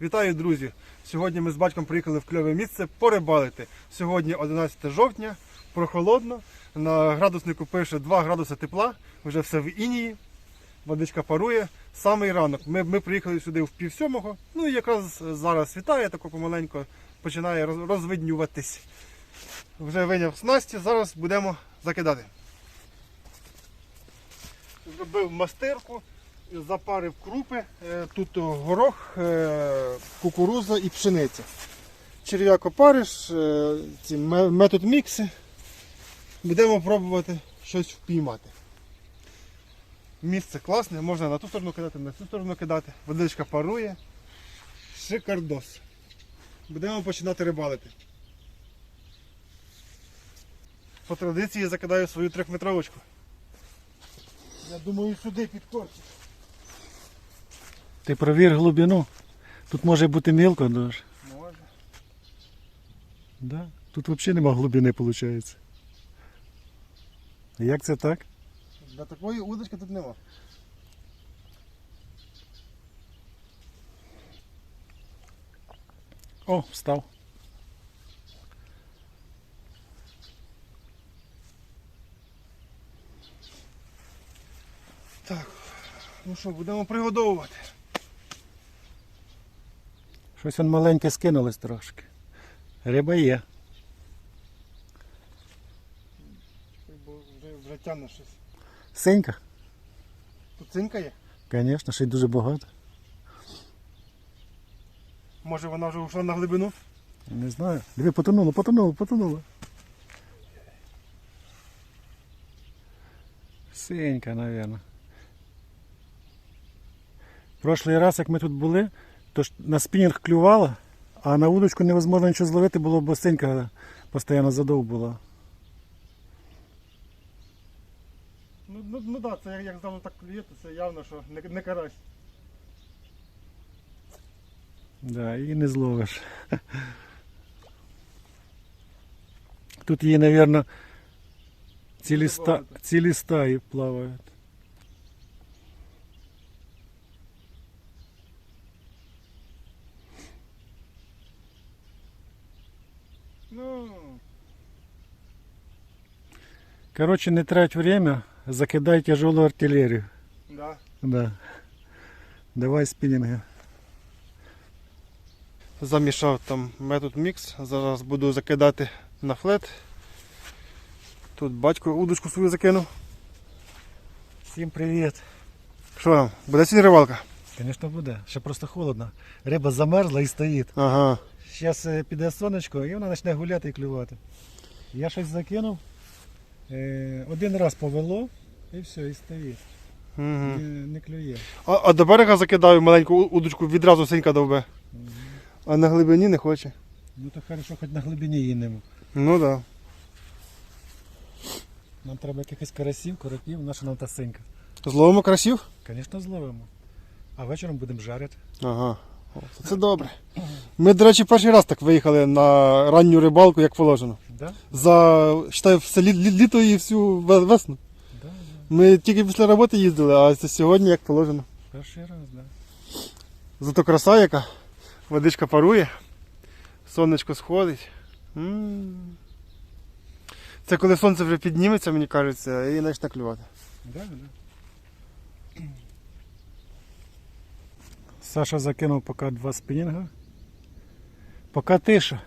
Вітаю, друзі! Сьогодні ми з батьком приїхали в кльове місце порибалити. Сьогодні 11 жовтня, прохолодно. На градуснику пише 2 градуси тепла, вже все в інії. Водичка парує. Самий ранок. Ми, ми приїхали сюди в пів сьомого. Ну і якраз зараз світає, тако помаленько починає розвиднюватись. Вже виняв снасті, зараз будемо закидати. Зробив мастирку, запарив крупи. Е, Тут горох, е, кукуруза і пшениця. Черв'як опариш, е, метод мікси. Будемо пробувати щось впіймати. Місце класне, можна на ту сторону кидати, на цю сторону кидати. Водичка парує. Шикардос. Будемо починати рибалити. По традиції закидаю свою трьохметровочку. Я думаю, сюди під. Ти провір глибину. Тут може бути мілко дуже. Може. Да? Тут взагалі нема глибини, виходить. Як це так? Для такої удочки тут нема. О, встав. Так, ну що, будемо пригодовувати. Щось он маленьке скинулось трошки. Риба є. Бо вже, вже тягне щось. Синька? Тут цинка є. Звісно, ще й дуже багато. Може вона вже ушла на глибину. Не знаю. Диви, потонуло, потонуло, потонуло. Синька, мабуть. Прошлий раз, як ми тут були, то ж на спінінг клювало, а на удочку невозможно нічого зловити було, бо синька постійно задов була. Ну, ну, ну да, це як, завжди так клює, то це явно, що не, не карась. Да, і не зловиш. Тут її, мабуть, цілі, ста... цілі стаї плавають. Короче, не трать время, закидай тяжелую артиллерию. да. Да. Давай спиннинги. Замішав там метод мікс. Зараз буду закидати на флет. Тут батько удочку свою закинув. Всім привіт. Що там, буде сьогодні рибалка? Звісно, буде. Ще просто холодно. Риба замерзла і стоїть. Ага. Зараз піде сонечко і вона почне гуляти і клювати. Я щось закинув. Е, один раз повело і все, і стоїть. Угу. Не, не клює. А, а до берега закидаю маленьку удочку, відразу синька довбе. А на глибині не хоче. Ну то хорошо, хоч на глибині її нема. Ну так. Да. Нам треба якихось карасів, коропів, наша нам та синька. Зловимо красів? Звісно, зловимо. А вечором будемо жарити. Ага. О, Це добре. Ми, до речі, перший раз так виїхали на ранню рибалку, як положено. Да? За считай, все лі- лі- літо і всю весну. Да, да. Ми тільки після роботи їздили, а це сьогодні як положено. Перший раз, да. Зато краса яка. Водичка парує, сонечко сходить. М. Це коли сонце вже підніметься, мені кажеться, і почне клювати. Да, да. Саша закинув поки два спінінга. Поки тиша.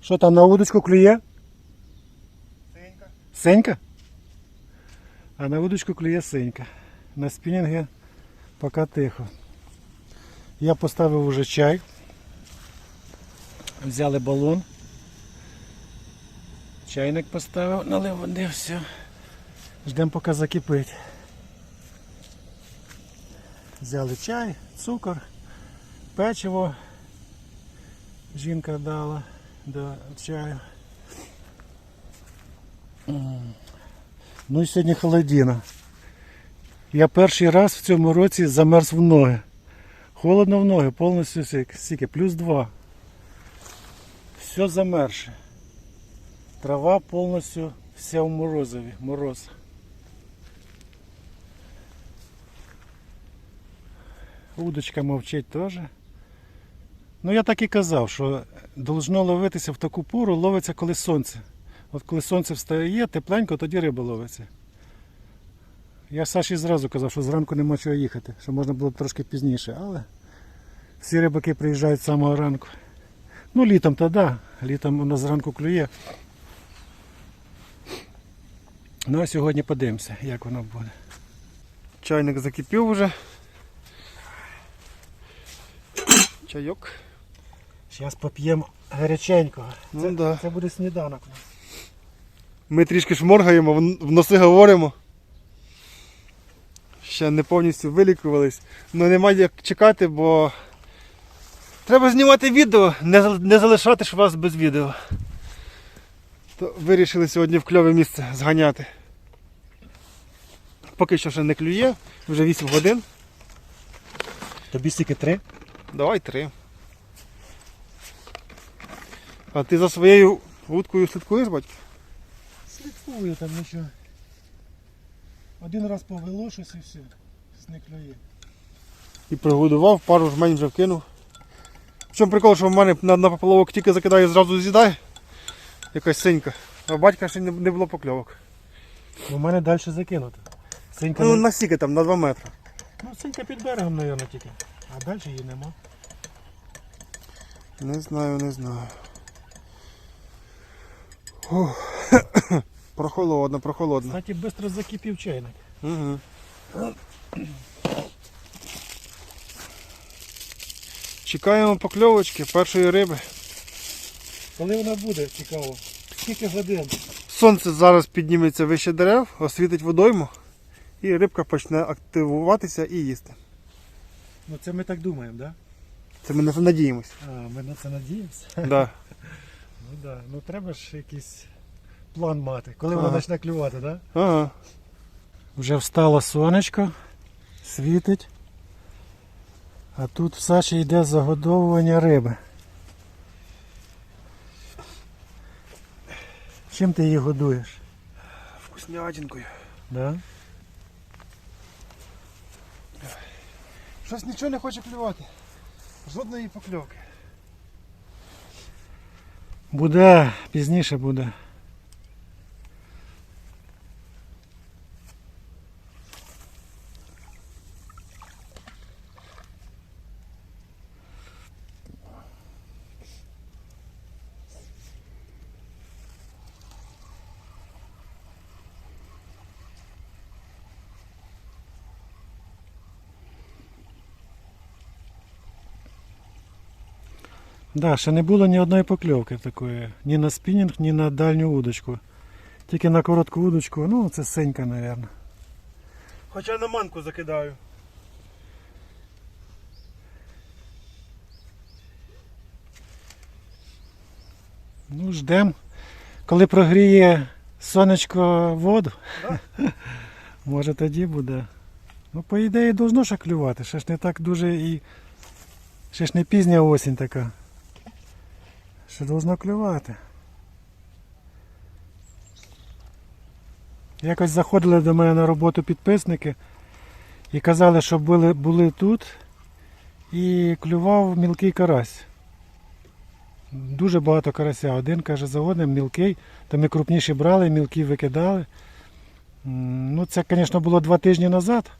Що там на удочку клює? Синька. Синька? А на удочку клює синька. На спінінги поки тихо. Я поставив уже чай. Взяли балон. Чайник поставив, налив води, все. Ждемо поки закипить. Взяли чай, цукор, печиво. Жінка дала до чаю. Ну і сьогодні холодина. Я перший раз в цьому році замерз в ноги. Холодно в ноги, повністю стільки, плюс два. Все замерше. Трава повністю вся в морозові, мороз. Удочка мовчить теж. Ну я так і казав, що должно ловитися в таку пору, ловиться коли сонце. От коли сонце встає, тепленько, тоді риба ловиться. Я Саші зразу казав, що зранку нема чого їхати, що можна було трошки пізніше, але всі рибаки приїжджають з самого ранку. Ну, літом то да. Літом нас зранку клює. Ну а сьогодні подивимося, як воно буде. Чайник закипів вже. Чайок. Зараз поп'ємо гаряченького. Ну да. Це буде сніданок. Ми трішки шморгаємо, в носи говоримо. Ще не повністю вилікувались. Ну немає як чекати, бо треба знімати відео, не, не залишати ж вас без відео. То вирішили сьогодні в кльове місце зганяти. Поки що ще не клює, вже 8 годин. Тобі стільки три? Давай три. А ти за своєю вудкою слідкуєш, батько? Слідкую там нічого. Один раз повело щось і все. Не клює. І пригодував, пару жмень вже вкинув. В чому прикол, що в мене на, на поплавок тільки закидає, зразу з'їдає. Якась синька. А батька ще не, не було покльовок. У мене далі закинуто. Синька, Ну не- на стільки там, на 2 метри. ну, синька під берегом, мабуть, тільки. А далі її нема. Не знаю, не знаю. Прохолодно, прохолодно. Кстати, швидко закипів чайник. Угу. Чекаємо покльовочки першої риби. Коли вона буде, цікаво. Скільки годин? Сонце зараз підніметься вище дерев, освітить водойму, і рибка почне активуватися і їсти. Ну це ми так думаємо, так? Це ми на це надіємось. А, ми на це надіємося. Да. Ну да. Ну треба ж якийсь план мати. Коли Ага. вона почне клювати, так? Да? Ага. Вже встало сонечко, світить. А тут в Саші йде загодовування риби. Чим ти її годуєш? Вкуснятинкою. Да? Щось нічого не хоче клювати. Жодної покльовки. Буде, пізніше буде. Да, ще не було ні одної покльовки такої. Ні на спінінг, ні на дальню удочку. Тільки на коротку удочку, ну це синька, мабуть. Хоча на манку закидаю. Ну, ждемо. Коли прогріє сонечко воду, може тоді буде. Ну, по ідеї, должно ще клювати. Ще ж не так дуже і. Ще ж не пізня осінь така. Ще должно клювати. Якось заходили до мене на роботу підписники і казали, що були, були тут і клював мілкий карась. Дуже багато карася. Один каже за одним мілкий, то ми крупніші брали, мілкі викидали. Ну, це, звісно, було два тижні назад.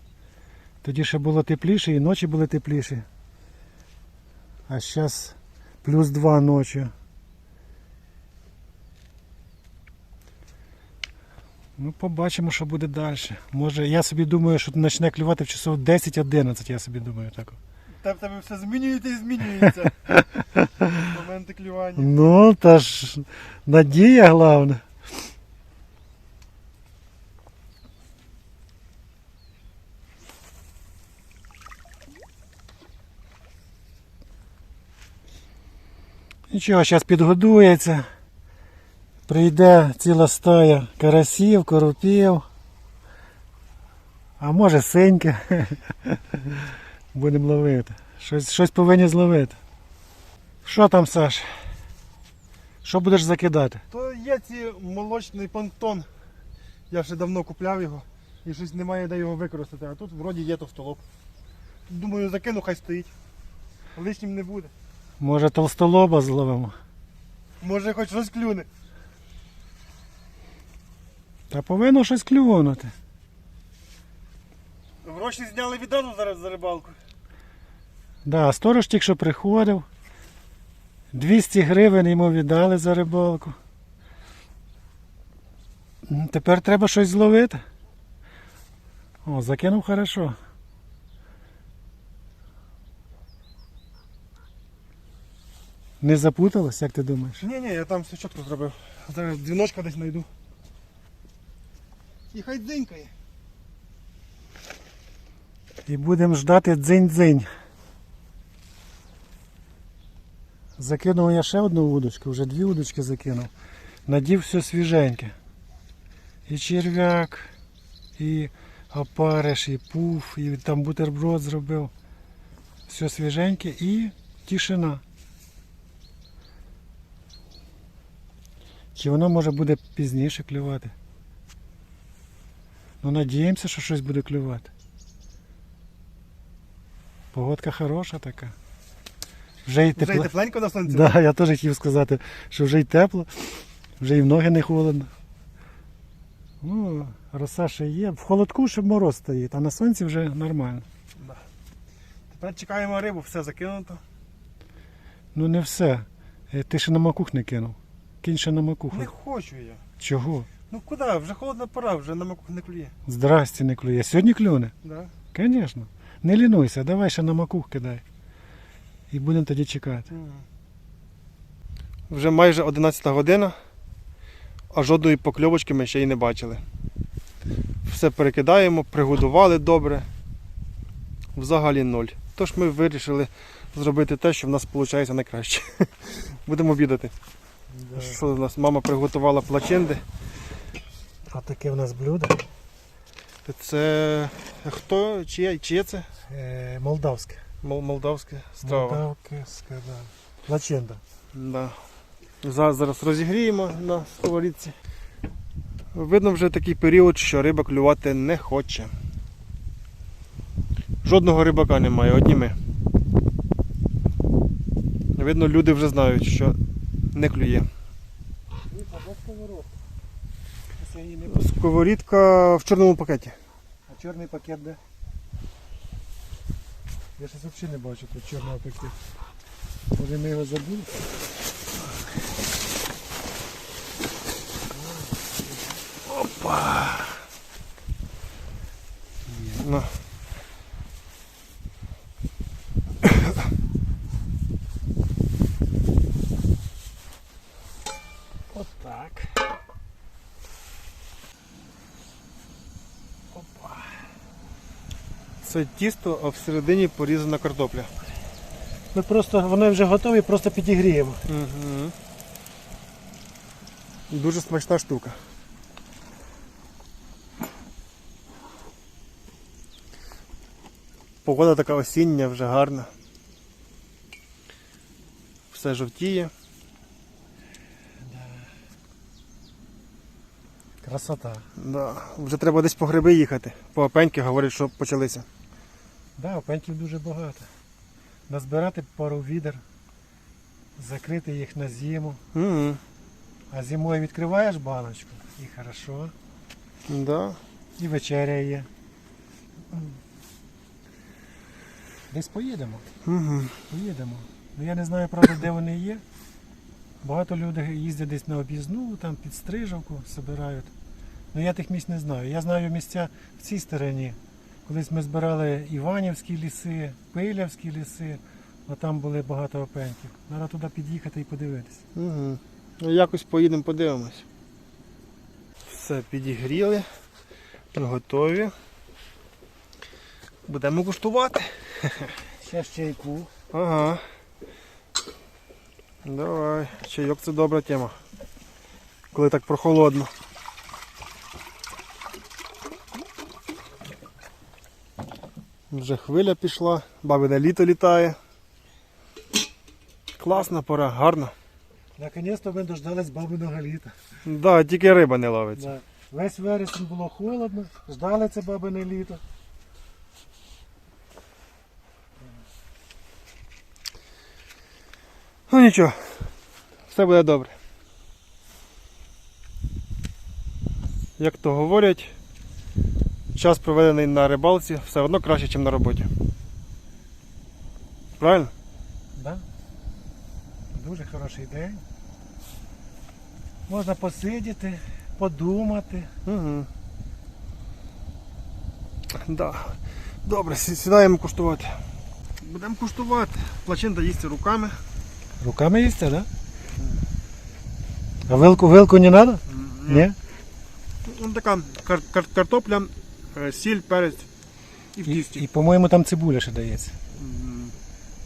Тоді ще було тепліше і ночі були тепліші. А зараз плюс два ночі. Ну, побачимо, що буде далі. Може, я собі думаю, що почне клювати в часов 10-11, я собі думаю так. Та в тебе все змінюється і змінюється. Моменти клювання. Ну, та ж надія головне. Нічого, зараз підгодується. Прийде ціла стая карасів, коропів. А може синька. Будемо ловити. Щось, щось повинні зловити. Що там, Саш? Що будеш закидати? То є ці молочний понтон. Я ще давно купляв його і щось немає де його використати. А тут вроді є товстолоб. думаю, закину, хай стоїть. Лишнім не буде. Може толстолоба зловимо. Може хоч щось клюне. Та повинно щось клюнути. Гроші зняли відразу зараз за рибалку. Да, сторож тільки що приходив. 200 гривень йому віддали за рибалку. Тепер треба щось зловити. О, закинув хорошо. Не запуталось, як ти думаєш? Ні, ні, я там все чітко зробив. Зараз дзвіночка десь знайду. І хай. І будемо ждати дзинь-дзинь. Закинув я ще одну удочку, вже дві удочки закинув. Надів все свіженьке. І черв'як, і опариш, і пуф, і там бутерброд зробив. Все свіженьке і тишина. Чи воно може буде пізніше клювати? Ну надіємося, що щось буде клювати. Погодка хороша така. Вже й Вже й тепленько на сонці. Да, я теж хотів сказати, що вже й тепло, вже й в ноги не холодно. Ну, роса ще є. В холодку ще мороз стоїть, а на сонці вже нормально. Тепер чекаємо рибу, все закинуто. Ну не все. Е, Ти ще на макух не кинув. Кинь ще на макух. Не хочу я. Чого? Ну куди? Вже холодна пора, вже на макух не клює. Здрасте, не клює. Сьогодні клюне? Да. Звісно. Не лінуйся, давай ще на макух кидай. І будемо тоді чекати. Вже майже 11 година, а жодної покльовочки ми ще й не бачили. Все перекидаємо, пригодували добре. Взагалі ноль. Тож ми вирішили зробити те, що в нас виходить найкраще. Будемо обідати. Що у нас? Мама приготувала плаченди. А таке в нас блюдо Це хто? Чиє, чиє це? е, молдавське. Мол- Молдавська страва. Молдавське, да. Лаченда. Да. За- Зараз розігріємо на сковорідці. Видно вже такий період, що риба клювати не хоче. Жодного рибака немає, одні ми. Видно, люди вже знають, що не клює. Сковорідка в чорному пакеті. А чорний пакет де? Я щось взагалі не бачу тут чорного пакету. Може ми його забули? На. Отак. Це тісто, а всередині порізана картопля. Ми просто, вони вже готові, просто підігріємо. Угу. Дуже смачна штука. Погода така осіння, вже гарна. Все жовтіє. Красота. Да. Вже треба десь по гриби їхати. По опеньки говорять, що почалися. Да, опеньків дуже багато. Назбирати пару відер, закрити їх на зиму. Угу. А зимою відкриваєш баночку і хорошо. Да. І вечеря є. Десь поїдемо. Угу. Поїдемо. Ну я не знаю, правда, де вони є. Багато людей їздять десь на об'їзну, там під стрижавку збирають. Ну я тих місць не знаю. Я знаю місця в цій стороні. Колись ми збирали Іванівські ліси, Пилявські ліси, а там були багато опеньків. Треба туди під'їхати і подивитися. Угу. Ну, якось поїдемо, подивимось. Все підігріли, готові. Будемо куштувати. Ще чайку. Ага. Давай. Чайок це добра тема. Коли так прохолодно. Вже хвиля пішла, бабине літо літає. Класна пора, гарна. Наконець-то ми дождались бабиного літа. Да, тільки риба не ловиться. Да. Весь вересень було холодно, ждали це бабине літо. Ну нічого, все буде добре. Як то говорять час проведений на рибалці все одно краще, ніж на роботі. Правильно? Да? Дуже хороший день. Можна посидіти, подумати. Угу. Да. Добре, сі- сідаємо куштувати. Будемо куштувати. Плачинта їсти руками. Руками їсти, да? А вилку, вилку не треба? Ні? Ну, така кар- кар- картопля, сіль, перець і в І, тісті. і по-моєму, там цибуля ще дається. М,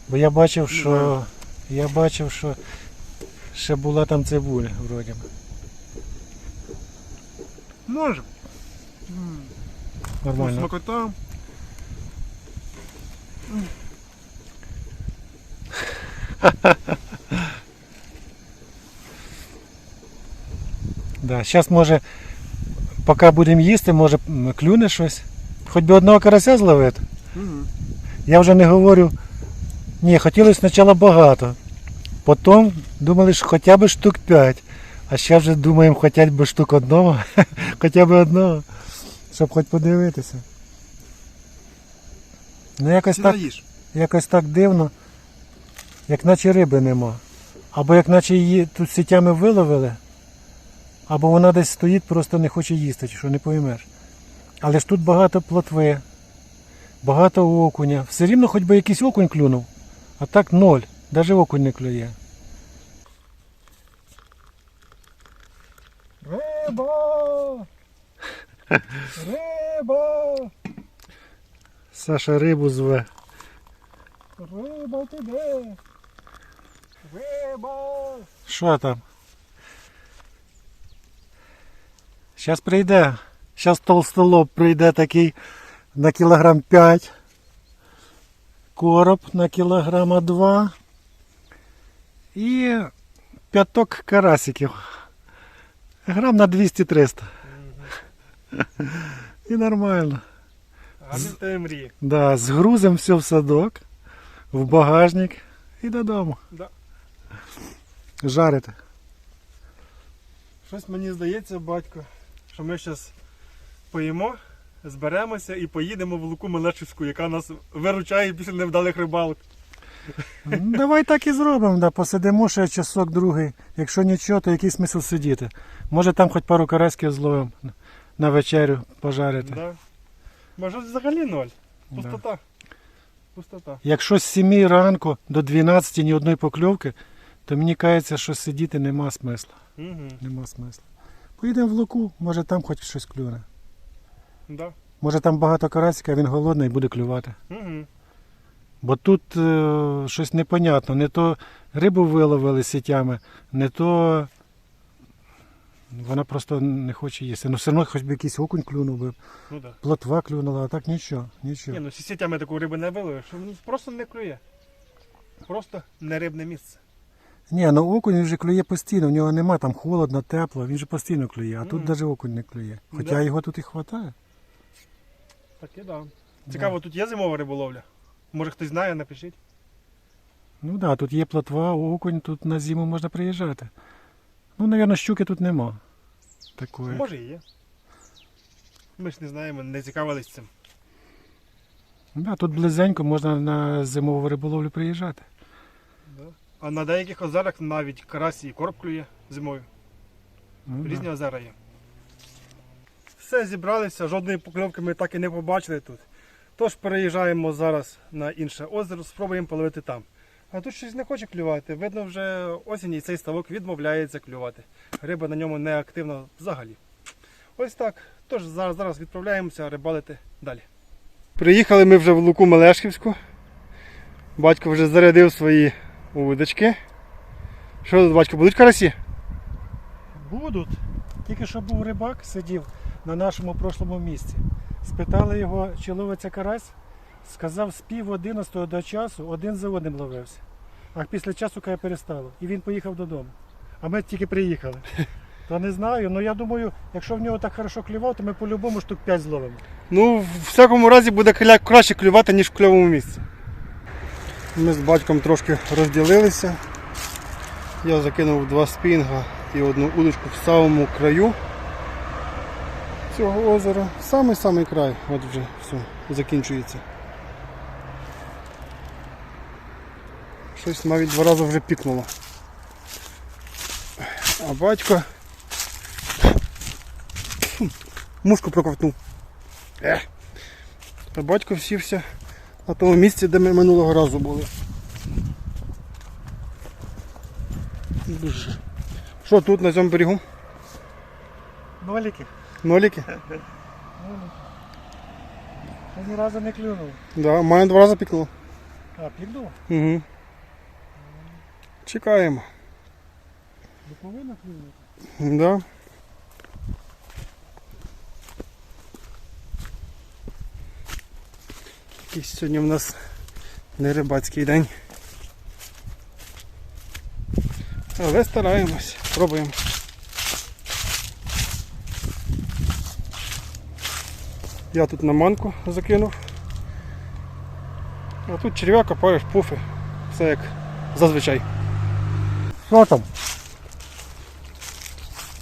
Бо я бачив, що. Я бачив, що ще була там цибуля, вроді. би. Може. М, Нормально. Смакота. Да. Зараз може, поки будемо їсти, може клюне щось. Хоч би одного карася зловити. Мгм. Я вже не говорю. Ні, хотілося спочатку багато. Потім думали, що хоча б штук 5. А ще вже думаємо, хоча б штук одного. хоча б одного. Щоб хоч подивитися. Ну якось так, якось так дивно, як наче риби нема. Або як наче її тут сітями виловили, або вона десь стоїть, просто не хоче їсти, чи що не поймеш. Але ж тут багато плотви, багато окуня. Все рівно хоч би якийсь окунь клюнув, а так ноль. Навіть окунь не клює. Риба! Риба! Саша рибу зве. Риба ти де? Риба! Що там? Зараз прийде. Зараз толстолоб прийде такий на кілограм 5. Короб на кілограма 2. І п'яток карасиків. Грам на 200-300. І нормально. Гарні мрії. Да, згрузимо все в садок, в багажник і додому. Да. Жарити. Щось мені здається, батько, що ми зараз поїмо, зберемося і поїдемо в Луку Мелешівську, яка нас виручає після невдалих рибалок. Ну, Давай так і зробимо, да, посидимо ще часок другий. Якщо нічого, то який смисл сидіти. Може там хоч пару караськів зловимо на вечерю пожарити. Да. Може взагалі ноль. Да. Пустота. Пустота. Якщо з 7 ранку до 12 ні одної покльовки, то мені кажеться, що сидіти нема смисла. Угу. Нема смисла. Поїдемо в луку, може там хоч щось клюне. Да. Може там багато карасика, він голодний і буде клювати. Угу. Бо тут е, щось непонятно. Не то рибу виловили сітями, не то вона просто не хоче їсти. Ну все одно хоч би якийсь окунь клюнув би, Ну да. плотва клюнула, а так нічого, нічого. Ні, ну сітями таку рибу не виловиш, що просто не клює. Просто не рибне місце. Ні, ну окунь він вже клює постійно, в нього нема там холодно, тепло, він же постійно клює, а тут Мгм. навіть окунь не клює. Хоча Да. його тут і вистачає. Так і да. Цікаво, тут є зимова риболовля? Може хтось знає, напишіть. Ну так, да, тут є плотва, окунь, тут на зиму можна приїжджати. Ну, мабуть, щуки тут нема. Такої. Може і є. Ми ж не знаємо, не цікавились цим. Да, тут близенько можна на зимову риболовлю приїжджати. А на деяких озерах навіть карасі і короб клює зимою. Ну, Різні да. озера є. Все, зібралися, жодної покльовки ми так і не побачили тут. Тож переїжджаємо зараз на інше озеро, спробуємо половити там. А тут щось не хоче клювати. Видно, вже осінь і цей ставок відмовляється клювати. Риба на ньому не активна взагалі. Ось так. Тож зараз, зараз відправляємося рибалити далі. Приїхали ми вже в Луку Мелешківську. Батько вже зарядив свої удочки. Що тут, батько, будуть карасі? Будуть. Тільки що був рибак, сидів на нашому прошлому місці. Спитали його, чи ловиться карась. Сказав, з пів одинадцятого до часу один за одним ловився. А після часу каже перестало. І він поїхав додому. А ми тільки приїхали. То не знаю, ну я думаю, якщо в нього так хорошо клював, то ми по-любому штук 5 зловимо. Ну, в всякому разі буде краще клювати, ніж в кльовому місці. Ми з батьком трошки розділилися. Я закинув два спінга і одну удочку в самому краю цього озера. Самий-самий край. От вже все, закінчується. Щось навіть два рази вже пікнуло. А батько мушку проковтнув. Ех. А батько сівся на тому місці, де ми минулого разу були. Що тут на цьому берегу? Ноліки. Ноліки? Я ні разу не клюнув. Да, мене два рази пікнуло. А, піду? Угу. Чекаємо. Не повинна клюнути. Да. Якийсь сьогодні в нас не рибацький день. Але стараємось, пробуємо. Я тут на манку закинув. А тут черв'як копаєш пуфи. Все як зазвичай. Що там?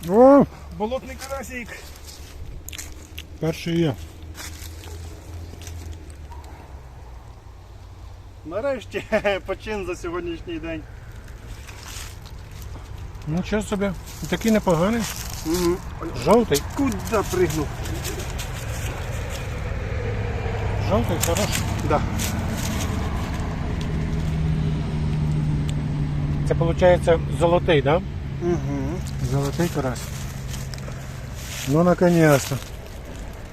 О, Болотний карасик. перший є. Нарешті почин за сьогоднішній день. Ну, що собі. Такий непоганий. Угу. Жовтий. Куди пригнув? Жовтий, хороший. Да. Це виходить золотий. Да? Угу. Золотий карась. Ну, наконец-то.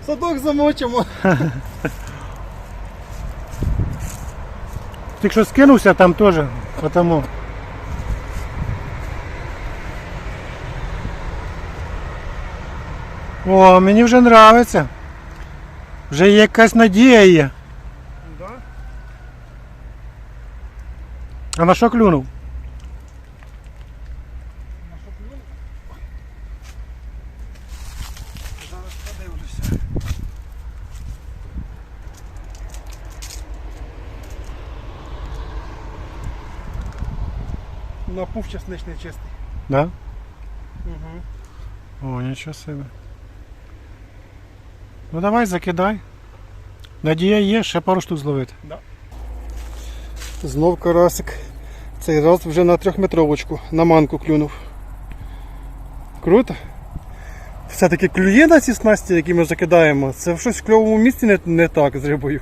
Садок замочимо. Ти що скинувся там теж, потому. О, мені вже подобається. Вже якась надія є. Да? А на що клюнув? Зараз подивлюся. На пух чесничний чистий. Да? Угу. О, нічого собі. Ну давай закидай. Надія є, ще пару штук зловити. Знов карасик. Цей раз вже на трьохметровочку, на манку клюнув. Круто. Все-таки клює на ці снасті, які ми закидаємо. Це щось в кльовому місці не, не так з рибою.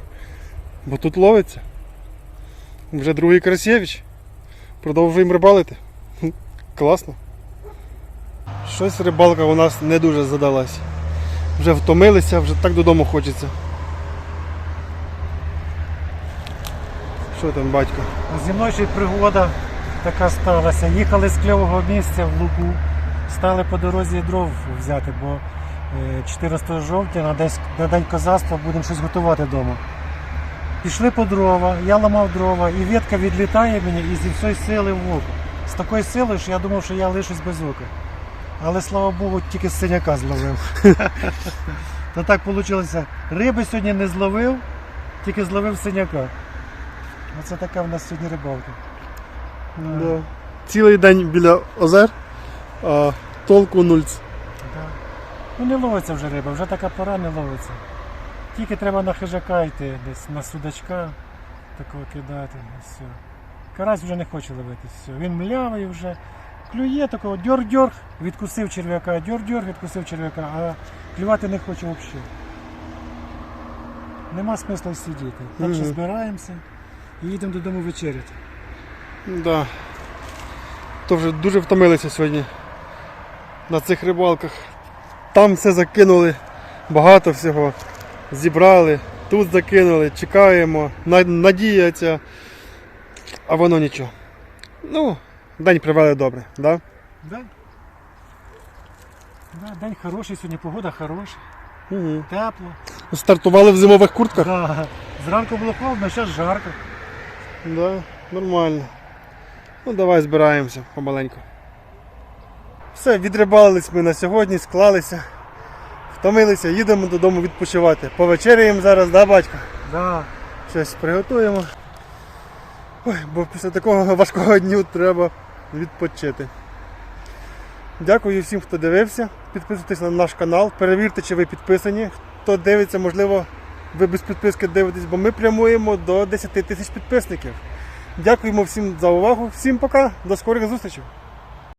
Бо тут ловиться. Вже другий Красєвич. Продовжуємо рибалити. Класно. Щось рибалка у нас не дуже задалась. Вже втомилися, вже так додому хочеться. Що там, батько? Зі мною ще пригода така сталася. Їхали з кльового місця в Луку, стали по дорозі дров взяти, бо е, 14 жовтня на день козацтва будемо щось готувати вдома. Пішли по дрова, я ламав дрова, і ветка відлітає мені і зі всієї сили в око. З такою силою, що я думав, що я лишусь без ока. Але слава Богу, тільки з синяка зловив. То так вийшло. Риби сьогодні не зловив, тільки зловив синяка. Оце така в нас сьогодні рибалка. Да. Цілий день біля озер, а толку нульц. Да. Ну не ловиться вже риба, вже така пора не ловиться. Тільки треба на хижака йти, десь на судачка такого кидати. Все. Карась вже не хоче ловити. Все. Він млявий вже. Клює такого дьор-дьор, відкусив черв'яка, дьор-дьор, відкусив черв'яка, а клювати не хоче взагалі. Нема смисла сидіти. Так що Мгм. збираємося і їдемо додому вечеряти. Да. То вже дуже втомилися сьогодні на цих рибалках. Там все закинули, багато всього. Зібрали, тут закинули, чекаємо, надіяться, а воно нічого. Ну, день провели добре, да? Да? Да, день хороший, сьогодні погода хороша, Угу. тепло. Стартували в зимових куртках? Да. Зранку було холодно, зараз жарко. Да, нормально. Ну давай збираємося помаленьку. Все, відрибалились ми на сьогодні, склалися, втомилися, їдемо додому відпочивати. Повечеряємо зараз, да, батько? Да. Щось приготуємо. Ой, бо після такого важкого дню треба відпочити. Дякую всім, хто дивився. Підписуйтесь на наш канал, перевірте, чи ви підписані. Хто дивиться, можливо, ви без підписки дивитесь, бо ми прямуємо до 10 тисяч підписників. Дякуємо всім за увагу. Всім пока, до скорих зустрічей.